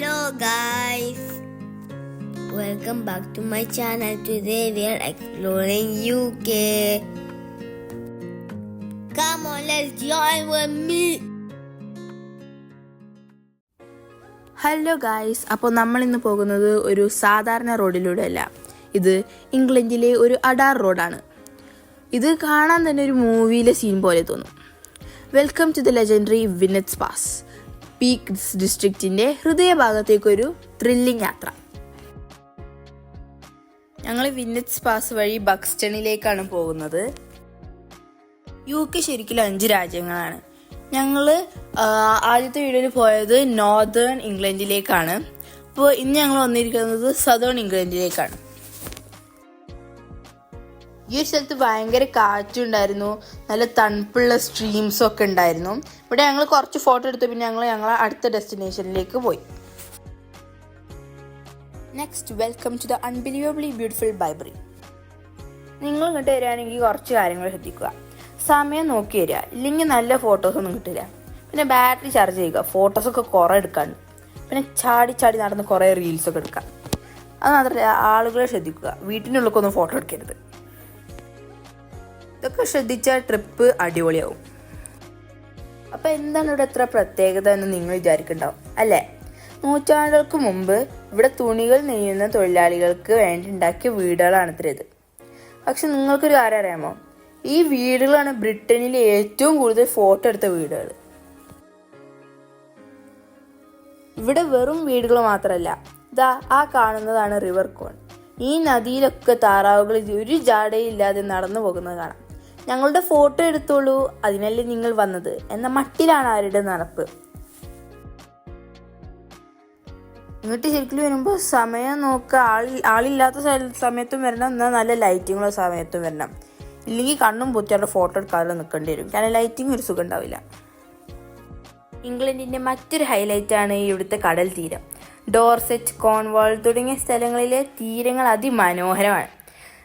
Hello guys, welcome back to my channel. Today we are exploring UK. Come on, let's join with me. Hello guys അപ്പോൾ നമ്മൾ ഇന്ന് പോകുന്നത് ഒരു സാധാരണ റോഡിലൂടെ അല്ല ഇത് ഇംഗ്ലണ്ടിലെ ഒരു അഡാർ റോഡാണ് ഇത് കാണാൻ തന്നെ ഒരു മൂവിയിലെ സീൻ പോലെ തോന്നും welcome to the legendary Winnats pass peak ഡിസ്ട്രിക്റ്റിന്റെ ഹൃദയഭാഗത്തേക്കൊരു ത്രില്ലിംഗ് യാത്ര. ഞങ്ങൾ വിന്നറ്റ്സ് പാസ് വഴി ബക്സ്റ്റണിലേക്കാണ് പോകുന്നത്. യു കെ ശരിക്കും അഞ്ച് രാജ്യങ്ങളാണ്. ഞങ്ങൾ ആദ്യത്തെ വീഡിയോയിൽ പോയത് നോർത്തേൺ ഇംഗ്ലണ്ടിലേക്കാണ്. അപ്പോൾ ഇന്ന് ഞങ്ങൾ വന്നിരിക്കുന്നത് സദേൺ ഇംഗ്ലണ്ടിലേക്കാണ്. ഈ ഒരു സ്ഥലത്ത് ഭയങ്കര കാറ്റുണ്ടായിരുന്നു. നല്ല തണുപ്പുള്ള സ്ട്രീംസും ഒക്കെ ഉണ്ടായിരുന്നു. ഇവിടെ ഞങ്ങൾ കുറച്ച് ഫോട്ടോ എടുത്തു. പിന്നെ ഞങ്ങൾ ഞങ്ങൾ അടുത്ത ഡെസ്റ്റിനേഷനിലേക്ക് പോയി. Next welcome to the unbelievably beautiful Bibury നിങ്ങൾ ഇങ്ങോട്ട് വരികയാണെങ്കിൽ കുറച്ച് കാര്യങ്ങൾ ശ്രദ്ധിക്കുക. സമയം നോക്കി വരിക. ഇല്ലെങ്കിൽ നല്ല ഫോട്ടോസൊന്നും കിട്ടില്ല. പിന്നെ ബാറ്ററി ചാർജ് ചെയ്യുക. ഫോട്ടോസൊക്കെ കുറേ എടുക്കാണ്ട് പിന്നെ ചാടി ചാടി നടന്ന് കുറേ റീൽസൊക്കെ എടുക്കാം അത് മാത്രമല്ല ആളുകളെ ശ്രദ്ധിക്കുക. വീട്ടിനുള്ളിലൊന്നും ഫോട്ടോ എടുക്കരുത്. ഇതൊക്കെ ശ്രദ്ധിച്ചാൽ ട്രിപ്പ് അടിപൊളിയാവും. അപ്പൊ എന്താണ് ഇവിടെ എത്ര പ്രത്യേകത എന്ന് നിങ്ങൾ വിചാരിക്കുന്നുണ്ടാവും അല്ലേ? നൂറ്റാണ്ടുകൾക്ക് മുമ്പ് ഇവിടെ തുണികൾ നെയ്യുന്ന തൊഴിലാളികൾക്ക് വേണ്ടി ഉണ്ടാക്കിയ വീടുകളാണ് ഇത്ര ഇത്. പക്ഷെ നിങ്ങൾക്കൊരു കാര്യം അറിയാമോ? ഈ വീടുകളാണ് ബ്രിട്ടനിലെ ഏറ്റവും കൂടുതൽ ഫോട്ടോ എടുത്ത വീടുകൾ. ഇവിടെ വെറും വീടുകൾ മാത്രമല്ല ഇതാ ആ കാണുന്നതാണ് റിവർ കോൺ. ഈ നദിയിലൊക്കെ താറാവുകൾ ഒരു ജാടയില്ലാതെ നടന്നു പോകുന്നത് കാണാം. ഞങ്ങളുടെ ഫോട്ടോ എടുത്തോളൂ അതിനല്ലേ നിങ്ങൾ വന്നത് എന്ന മട്ടിലാണ് ആരുടെ നടപ്പ്. ഇങ്ങോട്ട് ശരിക്കും വരുമ്പോൾ സമയം നോക്കുക ആളി ആളില്ലാത്ത സമയത്തും വരണം എന്നാൽ നല്ല ലൈറ്റിങ്ങുള്ള സമയത്തും വരണം. ഇല്ലെങ്കിൽ കണ്ണും പൊത്തിയാണ്ട് ഫോട്ടോ എടുക്കാതെ നിൽക്കേണ്ടി വരും. കാരണം ലൈറ്റിംഗ് ഒരു സുഖം ഉണ്ടാവില്ല. ഇംഗ്ലണ്ടിന്റെ മറ്റൊരു ഹൈലൈറ്റ് ആണ് ഇവിടുത്തെ കടൽ തീരം. ഡോർസെറ്റ് കോൺവാൾ തുടങ്ങിയ സ്ഥലങ്ങളിലെ തീരങ്ങൾ അതിമനോഹരമാണ്.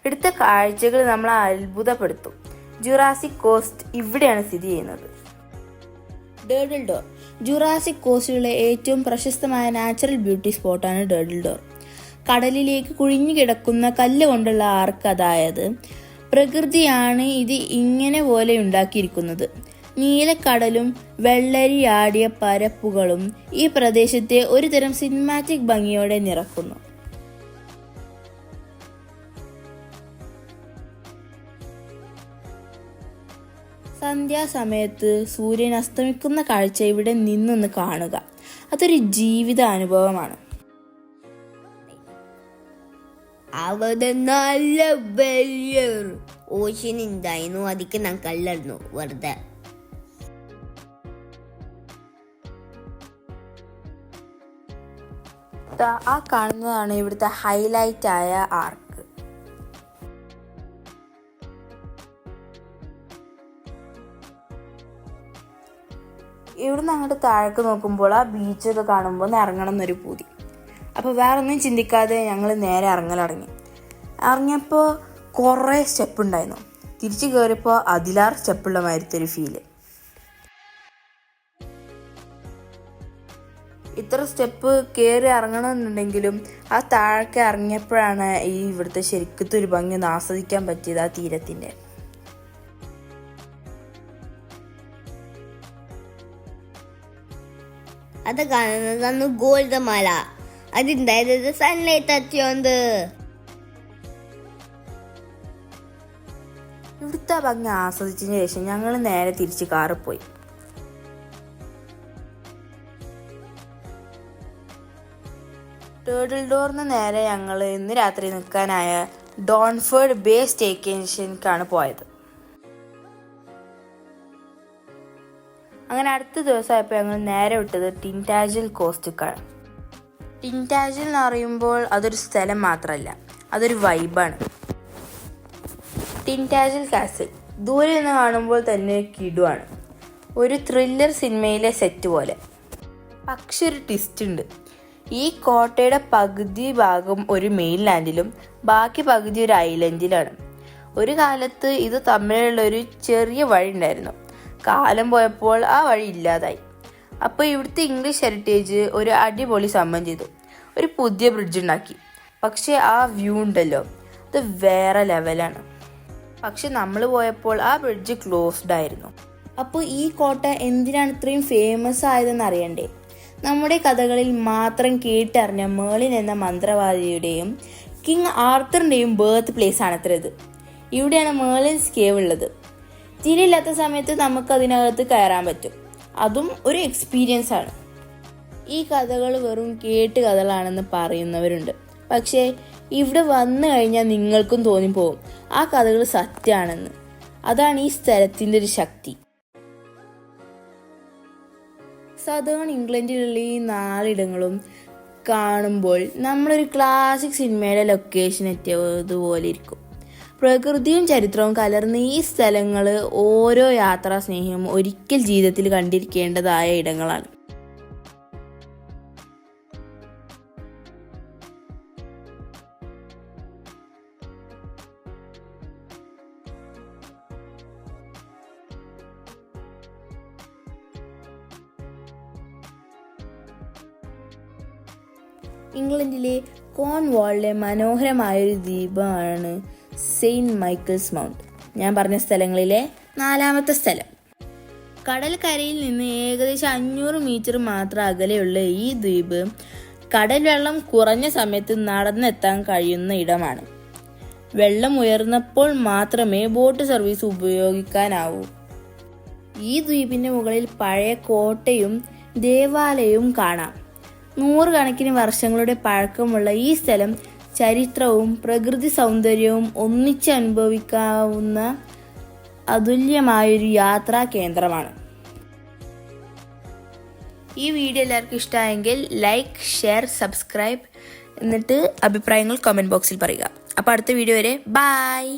ഇവിടുത്തെ കാഴ്ചകൾ നമ്മളെ അത്ഭുതപ്പെടുത്തും. ജുറാസിക് കോസ്റ്റ് ഇവിടെയാണ് സ്ഥിതി ചെയ്യുന്നത്. ഡേഡിൽ ഡോർ ജുറാസിക് കോസ്റ്റിലുള്ള ഏറ്റവും പ്രശസ്തമായ നാച്ചുറൽ ബ്യൂട്ടി സ്പോട്ടാണ് ഡേഡിൽ ഡോർ കടലിലേക്ക് കുഴിഞ്ഞു കിടക്കുന്ന കല്ല് കൊണ്ടുള്ള ആർക്ക് അതായത് പ്രകൃതിയാണ് ഇത് ഇങ്ങനെ പോലെ ഉണ്ടാക്കിയിരിക്കുന്നത്. നീലക്കടലും വെള്ളരിയാടിയ പരപ്പുകളും ഈ പ്രദേശത്തെ ഒരുതരം സിനിമാറ്റിക് ഭംഗിയോടെ നിറക്കുന്നു. സന്ധ്യാസമയത്ത് സൂര്യൻ അസ്തമിക്കുന്ന കാഴ്ച ഇവിടെ നിന്നൊന്ന് കാണുക. അതൊരു ജീവിത അനുഭവമാണ് അവിടെ നല്ല വലിയൊരു ഓഷ്യൻ ഉണ്ടായിരുന്നു അതിക്ക് ഞാൻ കല്ലായിരുന്നു വെറുതെ. ആ കാണുന്നതാണ് ഇവിടുത്തെ ഹൈലൈറ്റ് ആയ ആർക്ക് ഇവിടുന്ന് അങ്ങോട്ട് താഴേക്ക് നോക്കുമ്പോൾ ആ ബീച്ചൊക്കെ കാണുമ്പോൾ ഒന്ന് ഇറങ്ങണം എന്നൊരു പൂതി. അപ്പോൾ വേറെ ഒന്നും ചിന്തിക്കാതെ ഞങ്ങൾ നേരെ ഇറങ്ങലടങ്ങി ഇറങ്ങിയപ്പോൾ കുറേ സ്റ്റെപ്പ് ഉണ്ടായിരുന്നു. തിരിച്ചു കയറിയപ്പോൾ അതിലാർ സ്റ്റെപ്പുള്ള മാതിരത്തെ ഒരു ഫീൽ. ഇത്ര സ്റ്റെപ്പ് കയറി ഇറങ്ങണമെന്നുണ്ടെങ്കിലും ആ താഴേക്ക് ഇറങ്ങിയപ്പോഴാണ് ഈ ഇവിടുത്തെ ശരിക്കത്തെ ഒരു ഭംഗി ആസ്വദിക്കാൻ പറ്റിയത് ആ തീരത്തിന്റെ. അത് കാണുന്നതാണ് ഗോൾഡ് മല. അതുണ്ടായത് സൺലൈറ്റ് തച്ചിയോണ്ട് ഇവിടുത്തെ ഭംഗി ആസ്വദിച്ചതിന് ശേഷം ഞങ്ങൾ നേരെ തിരിച്ച് കാറിൽ പോയി. ടേഡിൽ ഡോറിന് നേരെ ഞങ്ങൾ ഇന്ന് രാത്രി നിൽക്കാനായ ഡോൺഫേർഡ് ബേ സ്റ്റേക്കേഷൻക്കാണ് പോയത്. അങ്ങനെ അടുത്ത ദിവസമായപ്പോൾ ഞങ്ങൾ നേരെ വിട്ടത് ടിന്റാജിൽ കോസ്റ്റുക്കാണ് ടിന്റാജിൽ എന്ന് പറയുമ്പോൾ അതൊരു സ്ഥലം മാത്രമല്ല അതൊരു വൈബാണ് ടിന്റാജിൽ കാസിൽ ദൂരെ നിന്ന് കാണുമ്പോൾ തന്നെ കിടുവാണ്. ഒരു ത്രില്ലർ സിനിമയിലെ സെറ്റ് പോലെ. പക്ഷെ ഒരു ട്വിസ്റ്റ് ഉണ്ട്. ഈ കോട്ടയുടെ പകുതി ഭാഗം ഒരു മെയിൻ ലാൻഡിലും ബാക്കി പകുതി ഒരു ഐലൻഡിലാണ് ഒരു കാലത്ത് ഇത് തമ്മിലുള്ള ഒരു ചെറിയ വഴി ഉണ്ടായിരുന്നു. കാലം പോയപ്പോൾ ആ വഴി ഇല്ലാതായി. അപ്പോൾ ഇവിടുത്തെ ഇംഗ്ലീഷ് ഹെറിറ്റേജ് ഒരു അടിപൊളി സംഭവം ചെയ്തു. ഒരു പുതിയ ബ്രിഡ്ജ് ഉണ്ടാക്കി. പക്ഷേ ആ വ്യൂ ഉണ്ടല്ലോ. അത് വേറെ ലെവലാണ് പക്ഷെ നമ്മൾ പോയപ്പോൾ ആ ബ്രിഡ്ജ് ക്ലോസ്ഡ് ആയിരുന്നു. അപ്പോൾ ഈ കോട്ട എന്തിനാണ് ഇത്രയും ഫേമസ് ആയതെന്ന് അറിയണ്ടേ? നമ്മുടെ കഥകളിൽ മാത്രം കേട്ടറിഞ്ഞ മേളിൻ എന്ന മന്ത്രവാദിയുടെയും കിങ് ആർത്തറിന്റെയും ബേർത്ത് പ്ലേസ് ആണ് അത്ര ഇത് ഇവിടെയാണ് മേളിൻസ് കേവ് ഉള്ളത്. തിരിയില്ലാത്ത സമയത്ത് നമുക്ക് അതിനകത്ത് കയറാൻ പറ്റും. അതും ഒരു എക്സ്പീരിയൻസ് ആണ്. ഈ കഥകൾ വെറും കേട്ട് കഥകളാണെന്ന് പറയുന്നവരുണ്ട്. പക്ഷേ ഇവിടെ വന്നു കഴിഞ്ഞാൽ നിങ്ങൾക്കും തോന്നിപ്പോകും ആ കഥകൾ സത്യമാണെന്ന് അതാണ് ഈ സ്ഥലത്തിന്റെ ഒരു ശക്തി. സദേൺ ഇംഗ്ലണ്ടിലുള്ള ഈ നാലിടങ്ങളും കാണുമ്പോൾ നമ്മളൊരു ക്ലാസിക് സിനിമയുടെ ലൊക്കേഷൻ എത്തിയതുപോലെ ഇരിക്കും. പ്രകൃതിയും ചരിത്രവും കലർന്ന ഈ സ്ഥലങ്ങൾ ഓരോ യാത്രാ സ്നേഹിയും ഒരിക്കൽ ജീവിതത്തിൽ കണ്ടിരിക്കേണ്ടതായ ഇടങ്ങളാണ്. ഇംഗ്ലണ്ടിലെ കോൺവാളിലെ മനോഹരമായൊരു ദ്വീപമാണ് സെയിന്റ് മൈക്കിൾസ് മൗണ്ട്. ഞാൻ പറഞ്ഞ സ്ഥലങ്ങളിലെ നാലാമത്തെ സ്ഥലം. കടൽക്കരയിൽ നിന്ന് ഏകദേശം അഞ്ഞൂറ് മീറ്റർ മാത്രം അകലെയുള്ള ഈ ദ്വീപ് കടൽ വെള്ളം കുറഞ്ഞ സമയത്ത് നടന്നെത്താൻ കഴിയുന്ന ഇടമാണ്. വെള്ളം ഉയർന്നപ്പോൾ മാത്രമേ ബോട്ട് സർവീസ് ഉപയോഗിക്കാനാവൂ. ഈ ദ്വീപിന്റെ മുകളിൽ പഴയ കോട്ടയും ദേവാലയവും കാണാം. നൂറുകണക്കിന് വർഷങ്ങളുടെ പഴക്കമുള്ള ഈ സ്ഥലം ചരിത്രവും പ്രകൃതി സൗന്ദര്യവും ഒന്നിച്ച് അനുഭവിക്കാവുന്ന അതുല്യമായൊരു യാത്രാ കേന്ദ്രമാണ്. ഈ വീഡിയോ എല്ലാവർക്കും ഇഷ്ടമായെങ്കിൽ ലൈക്ക് ഷെയർ സബ്സ്ക്രൈബ് എന്നിട്ട് അഭിപ്രായങ്ങൾ കമന്റ് ബോക്സിൽ പറയുക. അപ്പോൾ അടുത്ത വീഡിയോ വരെ. ബായ്